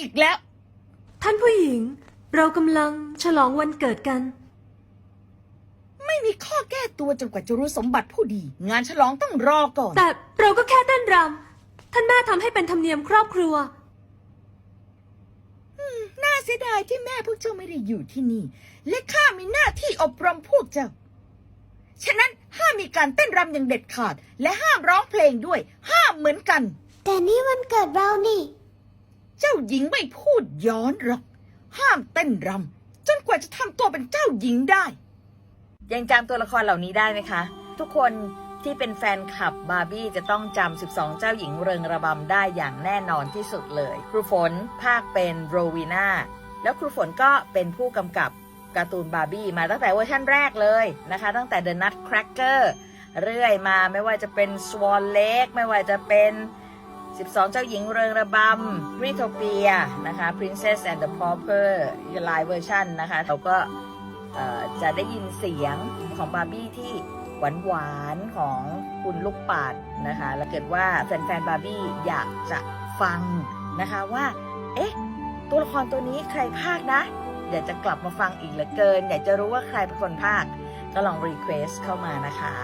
อีกแล้ว ท่านผู้หญิง เรากำลังฉลองวันเกิดกัน ไม่มีข้อแก้ตัวจนกว่าจะรู้สมบัติผู้ดี งานฉลองต้องรอก่อน แต่เราก็แค่เต้นรำท่านแม่ทำให้เป็นธรรมเนียมครอบครัว น่าเสียดายที่แม่พวกเจ้าไม่ได้อยู่ที่นี่ และข้ามีหน้าที่อบรมพวกเจ้า ฉะนั้นห้ามมีการเต้นรำอย่างเด็ดขาด และห้ามร้องเพลงด้วย ห้ามเหมือนกัน แต่นี่วันเกิดเรานี่เจ้า หญิงไม่พูดย้อนหรอก ห้ามเต้นรำจนกว่าจะทำตัวเป็นเจ้าหญิงได้ ยังจำตัวละครเหล่านี้ได้ไหมคะ ทุกคนที่เป็นแฟนคลับบาร์บี้จะต้องจำ 12 เจ้าหญิงเริงระบำได้อย่างแน่นอนที่สุดเลย ครูฝนภาคเป็นโรวีนาแล้วครูฝนก็เป็นผู้กำกับการ์ตูนบาร์บี้มาตั้งแต่เวอร์ชั่นแรกเลยนะคะ ตั้งแต่ The Nutcracker เรื่อยมาไม่ว่าจะเป็น Swan Lake ไม่ว่าจะเป็น 12 เจ้าหญิงเริงระบำ r i t o p i a นะคะ Princess and the Pauper ลายเวอร์ชันนะคะ เราก็จะได้ยินเสียงของบาร์บี้ที่หวานหวานๆของคุณลูกปัดนะคะ แล้วเกิดว่าแฟนๆบาร์บี้อยากจะฟังนะคะว่า เอ๊ะ ตัวละครตัวนี้ใครภาคนะ อยากจะกลับมาฟังอีกเหลือเกิน อยากจะรู้ว่าใครเป็นคนภาค ก็ลองรีเควสเข้ามานะคะ